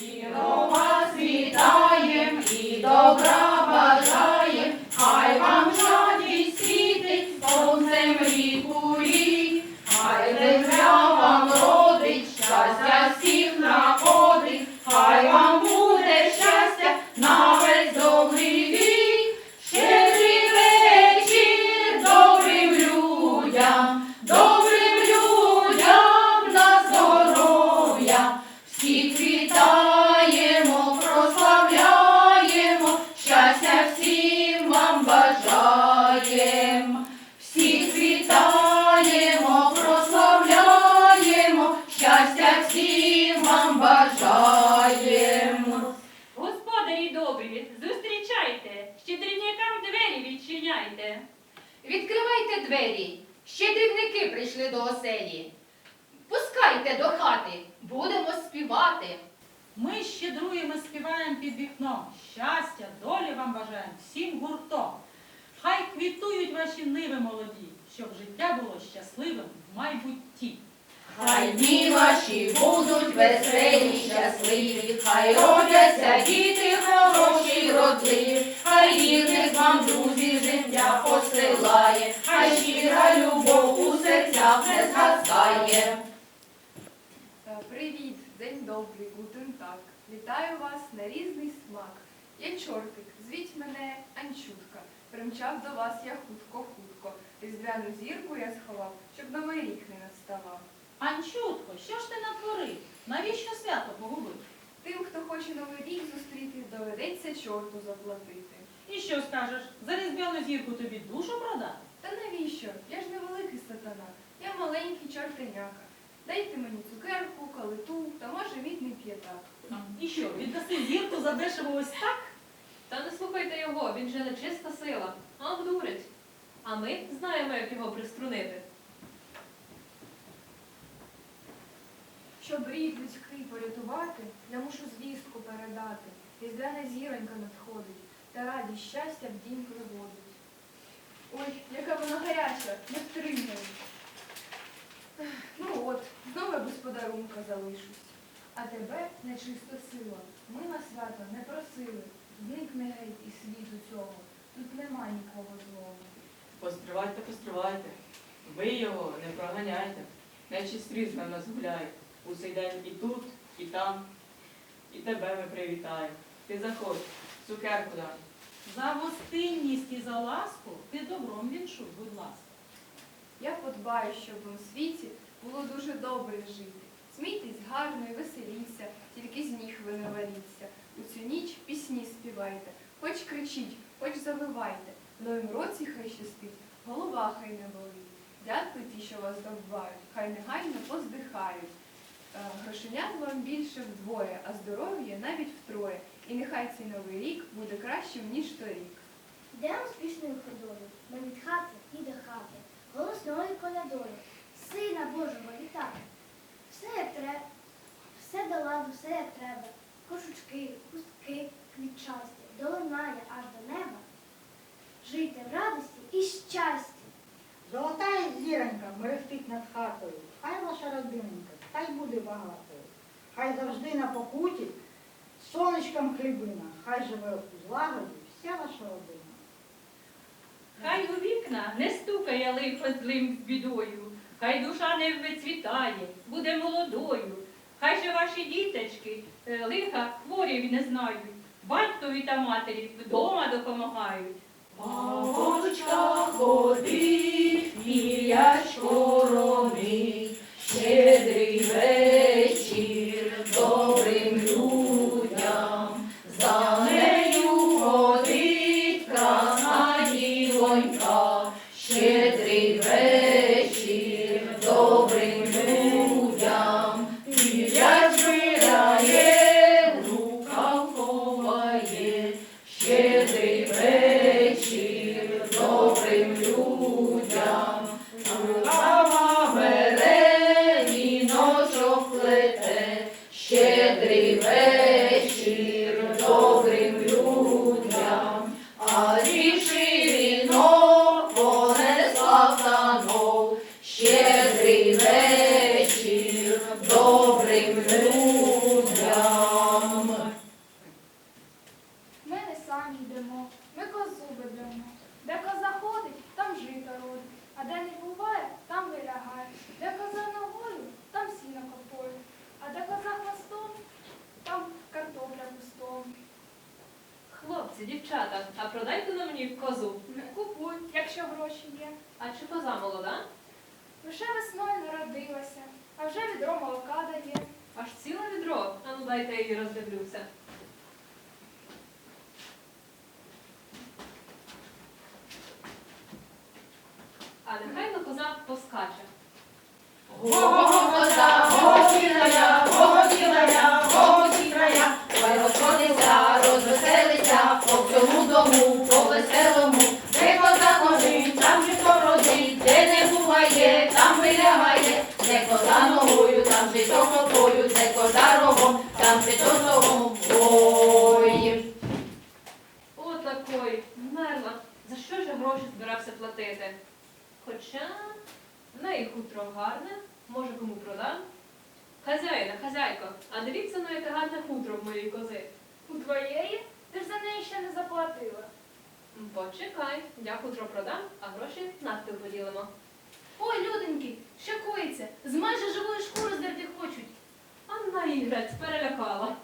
Щиро вас вітаєм і добра двері, щедрівники прийшли до оселі. Пускайте до хати, будемо співати. Ми щедруємо, співаємо під вікном. Щастя, долі вам бажаємо всім гуртом. Хай квітують ваші ниви молоді, щоб життя було щасливим в майбутті. Хай дні ваші будуть веселі, щасливі, хай родяться діти хороші, родливі, хай вірних вам друзів життя посилає, любов у серцях не згасає. Привіт, день добрий, гутен так. Вітаю вас на різний смак. Я чортик, звіть мене Анчутка. Примчав до вас я хутко-хутко. Різдвяну зірку я сховав, щоб новий рік не наставав. Анчутко, що ж ти натворив? Навіщо свято погубив? Тим, хто хоче новий рік зустріти, доведеться чорту заплатити. І що скажеш, за різдвяну зірку тобі душу продати? Та навіщо? Я ж не великий сатана, я маленький чортеняка. Дайте мені цукерку, калиту та може мідний п'ятак. І що, віддаси зірку за дешево ось так? Та не слухайте його, він же не чиста сила, а обдурить. А ми знаємо, як його приструнити. Щоб рід людський порятувати, я мушу звістку передати. Різдвяна зіронька надходить, та радість щастя в дім приводить. Ой, яка вона гаряча, не втримаю. Ех, Ну от, знову я без подарунка залишусь. А тебе, нечиста сила, ми на свято не просили. Зникне геть із світу цього, тут нема нікого злого. Постривайте, постривайте. Ви його не проганяйте. Нечість різна нас гуляє. У день і тут, і там. І тебе ми привітаємо. Ти заходь, цукерку дай. За гостинність і за ласку ти добром віншуй, будь ласка. Я подбаю, щоб у світі було дуже добре жити. Смійтесь гарно і веселіться, тільки з ніг ви не варіться. У цю ніч пісні співайте, хоч кричіть, хоч завивайте. В новім році хай щастить, голова хай не болить. Дякую ті, що вас довбають, хай негайно поздихають. Е, Грошенят вам більше вдвоє, а здоров'я навіть втроє. І нехай цей новий рік буде кращим, ніж торік. Йдемо успішною ходою, ми від хати і до хати, голосною колядою, Сина Божого вітати. Все як треба, все до ладу, все як треба. Кошучки, хустки, квітчасті, долинає аж до неба. Жийте в радості і щасті. Золотая зіронька мерехтить над хатою. Хай ваша родиненька, хай буде багатою. Хай завжди на покуті, сонечком хлібина, хай живе у злагоді вся ваша родина. Хай у вікна не стукає лихо злим з бідою, хай душа не вицвітає, буде молодою. Хай же ваші діточки е, лиха хворі не знають, батькові та матері вдома допомагають. Мамочка ходить, мілячко ронить, щедрий вечір Дівчата, а продайте на мені козу. Купуй, якщо гроші є. А чи коза молода? Лише весною народилася, а вже відро молока дає. Аж ціле відро. А ну дайте я її роздивлюся. А нехай на коза поскаче. Го-го-го-коза, го-го-сірая, го-го-сірая, го-го-сірая, Ой, розходиться, розвеселиться, по всьому дому, по веселому, де коза ходить, там же породить, де не буває, там вилягає, де коза ногою, там же то копою, де коза рогом, там же то согом. Ой. Отакої, вмерла. За що ж гроші збирався платити? Хоча в неї хутро гарне, може кому продам. Хазяїна, хазяйко, а дивіться на яке гарне хутро в моїй кози. У твоєї? Ти ж за неї ще не заплатила. Почекай, я хутро продам, а гроші надто поділимо. Ой, люденьки, що коїться? З майже живої шкури здерти хочуть. Анна Ігрець перелякала.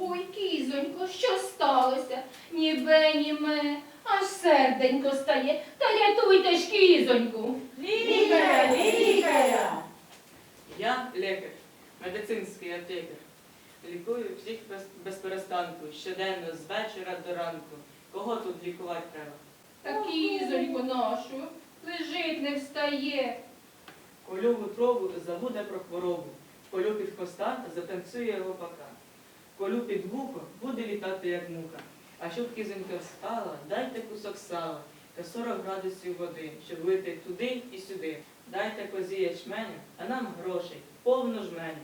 Ой, кізонько, що сталося? Ні бе, ні ме, аж серденько стає. Та рятуйте ж кізоньку. Лікаря, лікаря! Я лікар, медицинський аптекар. Лікую всіх без, без перестанку, щоденно, з вечора до ранку. Кого тут лікувати треба? Та кізонько нашу, лежить не встає. Колю в забуде про хворобу. Колю під хвоста затанцює його пока. Колю під вухо буде літати, як муха. А щоб кізонька встала, дайте кусок сала та 40 градусів води, щоб лити туди і сюди. Дайте козі ячменю, а нам грошей, повну жменю.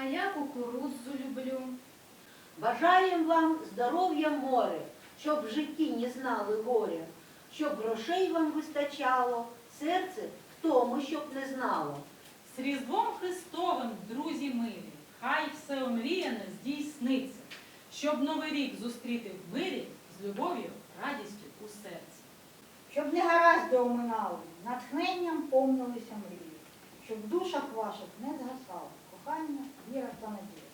А я кукурудзу люблю. Бажаєм вам здоров'я море, щоб в житті не знали горя, щоб грошей вам вистачало, серце в тому, щоб не знало. З Різдвом Христовим, друзі милі, хай все омріяне здійсниться, щоб Новий рік зустріти в мирі з любов'ю, радістю у серці. Щоб не гаразди оминали, натхненням повнилися мрії, щоб в душах ваших не згасало кохання, віра та надія.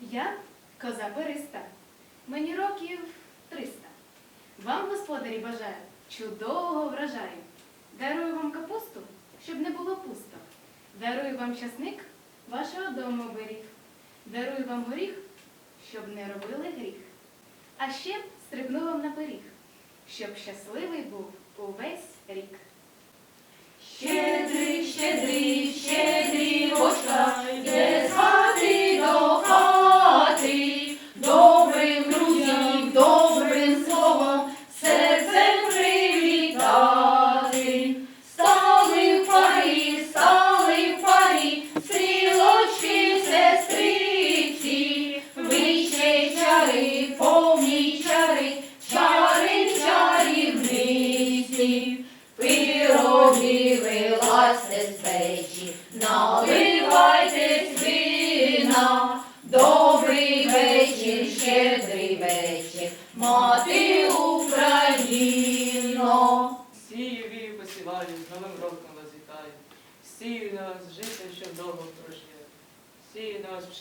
Я коза Бериста. Мені років 300. Вам, господарі, бажаю чудового врожаю. Дарую вам капусту, щоб не було пусто. Дарую вам часник вашого дому беріг. Дарую вам горіх, щоб не робили гріх. А ще стрибну вам на пиріг, щоб щасливий був увесь рік. Щедрий, щедрий, щедрівочка,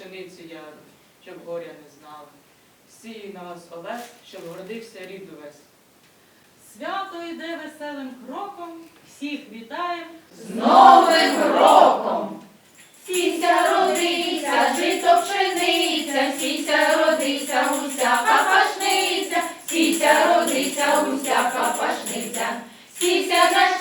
пшеницю яру, щоб горя не знали. Сію на вас овес, щоб гордився рід увесь. Свято йде веселим кроком, всіх вітаєм. З Новим роком! Сіся родися, жито пшениця, сіся родися, усяка пашниця, сіся родися, усяка пашниця, сіся на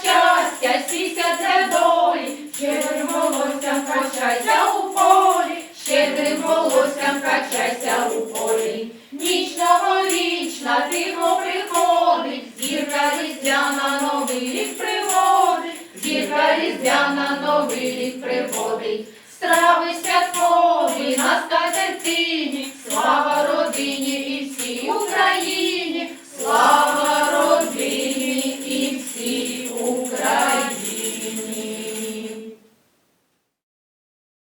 Я на новий рік приводить страви свят.